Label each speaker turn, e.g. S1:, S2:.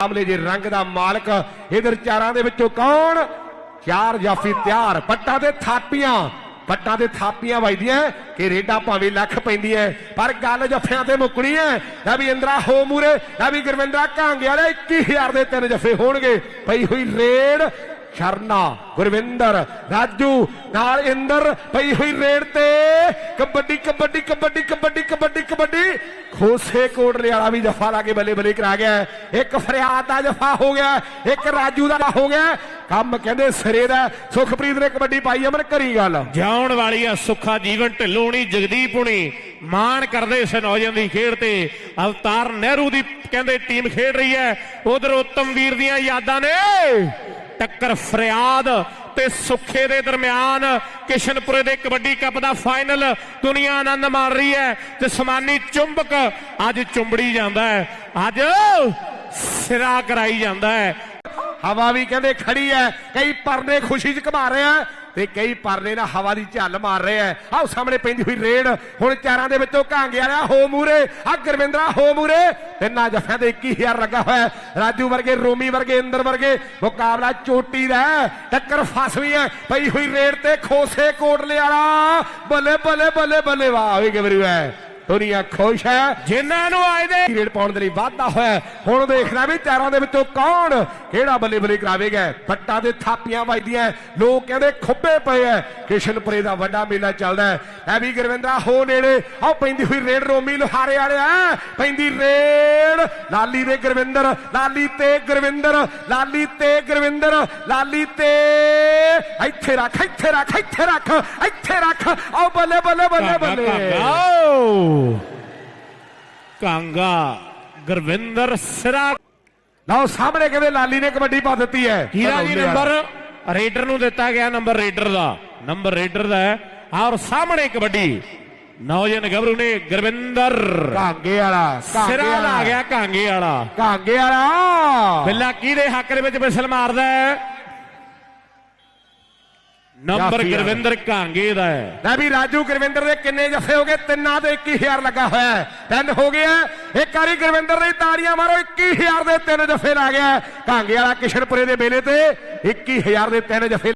S1: ਮਾਮਲੇ ਜੇ ਰੰਗ ਦਾ ਮਾਲਕ ਇਧਰ ਚਾਰਾਂ ਦੇ ਵਿੱਚੋਂ ਕੌਣ? ਚਾਰ ਜਾਫੀ ਤਿਆਰ ਪੱਟਾਂ ਤੇ ਥਾਪੀਆਂ ਪੱਟਾਂ ਤੇ ਥਾਪੀਆਂ ਵੱਜਦੀਆਂ ਕਿ ਰੇਡਾ ਭਾਵੇਂ ਲੱਖ ਪੈਂਦੀਆਂ ਪਰ ਗੱਲ ਜੱਫਿਆਂ ਤੇ ਮੁੱਕਣੀ ਹੈ। ਲੈ ਵੀ ਇੰਦਰਾ ਹੋ ਮੂਰੇ ਲੈ ਵੀ ਗੁਰਵਿੰਦਰਾ ਕਾਂਗਿਆ ਵਾਲੇ 21000 ਦੇ ਤਿੰਨ ਜੱਫੇ ਹੋਣਗੇ। ਪਈ ਹੋਈ ਰੇਡ ਸ਼ਰਨਾ, ਗੁਰਵਿੰਦਰ, ਰਾਜੂ, ਨਾਲ ਇੰਦਰ, ਪਈ ਹੋਈ ਰੇਡ ਤੇ। ਕਬੱਡੀ ਕਬੱਡੀ ਕਬੱਡੀ ਕਬੱਡੀ ਕਬੱਡੀ ਕਬੱਡੀ। ਖੋਸੇ ਕੋਟਲੇ ਵਾਲਾ ਵੀ ਜਫਾ ਲਾ ਕੇ ਬੱਲੇ ਬੱਲੇ ਕਰਾ ਗਿਆ ਇੱਕ ਫਰਿਆਦ ਦਾ ਜਫਾ ਹੋ ਗਿਆ ਇੱਕ ਰਾਜੂ ਦਾ ਹੋ ਗਿਆ ਕੰਮ ਕਹਿੰਦੇ ਸਿਰੇ ਦਾ ਸੁਖਪ੍ਰੀਤ ਨੇ ਕਬੱਡੀ ਪਾਈ, ਅਮਨ ਕਰੀ ਗੱਲ।
S2: ਜਾਉਣ ਵਾਲੀ ਆ ਸੁੱਖਾ ਜੀਵਨ ਢਿੱਲੋਣੀ, ਜਗਦੀਪ ਹੁਣੀ ਮਾਣ ਕਰਦੇ ਇਸ ਨੌਜਵਾਨ ਦੀ ਖੇਡ ਤੇ। ਅਵਤਾਰ ਨਹਿਰੂ ਦੀ ਕਹਿੰਦੇ ਟੀਮ ਖੇਡ ਰਹੀ ਹੈ। ਉਧਰ ਉੱਤਮ ਵੀਰ ਦੀਆਂ ਯਾਦਾਂ ਨੇ। ਟੱਕਰ ਫਰਿਆਦ ਤੇ ਸੁੱਖੇ ਦੇ ਦਰਮਿਆਨ ਕਿਸ਼ਨਪੁਰੇ ਦੇ ਕਬੱਡੀ ਕੱਪ ਦਾ ਫਾਈਨਲ ਦੁਨੀਆ ਆਨੰਦ ਮਾਣ ਰਹੀ ਹੈ ਤੇ ਸਮਾਨੀ ਚੁੰਬਕ ਅੱਜ ਚੁੰਬੜੀ ਜਾਂਦਾ ਹੈ, ਅੱਜ ਸਿਰਾ ਕਰਾਈ ਜਾਂਦਾ ਹੈ।
S1: ਹਵਾ ਵੀ ਕਹਿੰਦੇ ਖੜੀ ਹੈ ਕਈ ਪਰਨੇ ਖੁਸ਼ੀ ਚ ਘਮਾ ਰਹੇ ਤੇ ਕਈ ਪਰਨੇ ਨਾਲ ਹਵਾ ਦੀ ਝੱਲ ਮਾਰ ਰਿਹਾ ਆਹ ਸਾਹਮਣੇ ਪੈਂਦੀ ਹੋਈ ਰੇਡ। ਹੁਣ ਚਾਰਾਂ ਦੇ ਵਿੱਚੋਂ ਘਾਂਗਿਆ ਰਿਹਾ ਹੋ ਮੂਰੇ। ਆ ਗੁਰਵਿੰਦਰਾ, ਹੋ ਮੂਰੇ। ਤਿੰਨਾਂ ਜਫਿਆਂ ਦੇ 21000 ਲੱਗਾ ਹੋਇਆ ਰਾਜੂ ਵਰਗੇ, ਰੋਮੀ ਵਰਗੇ, ਇੰਦਰ ਵਰਗੇ, ਮੁਕਾਬਲਾ ਚੋਟੀ ਦਾ ਟੱਕਰ ਫਸ ਵੀ ਹੈ ਪਈ ਹੋਈ ਰੇਡ ਤੇ ਖੋਸੇ ਕੋਟਲੇ ਵਾਲਾ। ਬੱਲੇ ਬੱਲੇ ਬੱਲੇ ਬੱਲੇ ਵਾਹ ਵੀ ਗਵਰੂ ਹੈ ਦੁਨੀਆ ਖੁਸ਼ ਹੈ।
S2: ਜਿਨ੍ਹਾਂ ਨੂੰ ਆਏ ਦੇ
S1: ਰੇਡ ਪਾਉਣ ਦੇ ਲਈ ਵਾਧਾ ਹੋਇਆ। ਹੁਣ ਦੇਖਣਾ ਵੀ ਚਾਰਾਂ ਦੇ ਵਿੱਚੋਂ ਕੌਣ ਕਿਹੜਾ ਬੱਲੇ ਬੱਲੇ ਕਰਾਵੇਗਾ ਪੱਟਾਂ ਦੇ ਥਾਪੀਆਂ ਵੱਜਦੀਆਂ। ਲੋਕ ਕਹਿੰਦੇ ਖੁੱਬੇ ਪਏ ਐ ਕਿਸ਼ਨਪੁਰੇ ਦਾ ਵੱਡਾ ਮੇਲਾ ਚੱਲਦਾ ਐ ਵੀ ਗੁਰਵਿੰਦਰਾ ਹੋ ਨੇੜੇ। ਆਹ ਪੈਂਦੀ ਹੋਈ ਰੇਡ ਰੋਮੀ ਲੋਹਾਰੇ ਵਾਲੇ ਆ ਪੈਂਦੀ ਰੇਡ। ਲਾਲੀ ਦੇ ਗੁਰਵਿੰਦਰ ਲਾਲੀ ਤੇ ਗੁਰਵਿੰਦਰ ਲਾਲੀ ਤੇ ਗੁਰਵਿੰਦਰ ਲਾਲੀ ਤੇ। ਇੱਥੇ ਰੱਖ ਇੱਥੇ ਰੱਖ ਇੱਥੇ ਰੱਖ ਇੱਥੇ ਰੱਖ। ਆਹ ਬੱਲੇ ਬੱਲੇ ਬੱਲੇ ਬੱਲੇ।
S2: ਕਾਂਗਾ ਕਾਂਗਾ ਗੁਰਵਿੰਦਰ ਸਿਰਾ
S1: ਲਓ ਸਾਹਮਣੇ ਕਹਿੰਦੇ ਲਾਲੀ ਨੇ ਕਬੱਡੀ ਪਾ ਦਿੱਤੀ ਹੈ।
S2: ਹੀਰਾ ਜੀ ਨੰਬਰ? ਰੇਡਰ ਨੂੰ ਦਿੱਤਾ ਗਿਆ ਨੰਬਰ ਰੇਡਰ ਦਾ। ਨੰਬਰ ਰੇਡਰ ਦਾ ਹੈ। ਔਰ ਸਾਹਮਣੇ ਕਬੱਡੀ। ਨੌਜਨ ਗੱਭਰੂ ਨੇ ਗੁਰਵਿੰਦਰ
S1: ਕਾਂਗੇ ਵਾਲਾ
S2: ਸਿਰਾ ਲਾ ਗਿਆ ਕਾਂਗੇ ਵਾਲਾ।
S1: ਕਾਂਗੇ ਵਾਲਾ।
S2: ਬਿੱਲਾ ਕਿਹਦੇ ਹੱਕ ਦੇ ਵਿੱਚ ਮਿਸਲ ਮਾਰਦਾ ਹੈ? ਨੰਬਰ। ਗੁਰਵਿੰਦਰ ਕਾਂਗੇ ਦਾ ਹੈ।
S1: ਲੈ ਵੀ ਰਾਜੂ ਗੁਰਵਿੰਦਰ ਦੇ ਕਿੰਨੇ ਜੱਫੇ ਹੋ ਗਏ? ਤਿੰਨਾਂ ਦੇ 21000 ਲੱਗਾ ਹੋਇਆ ਹੈ। ਤਿੰਨ ਹੋ ਗਿਆ ਇੱਕ ਵਾਰੀ ਗੁਰਵਿੰਦਰ ਨੇ ਤਾੜੀਆਂ ਮਾਰੋ 21000 ਦੇ ਤਿੰਨ ਜੱਫੇ ਲਾ ਗਿਆ ਕਾਂਗੇ ਵਾਲਾ ਕਿਸ਼ਨਪੁਰੇ ਦੇ ਮੇਲੇ ਤੇ 21000 ਦੇ ਤਿੰਨ ਜੱਫੇ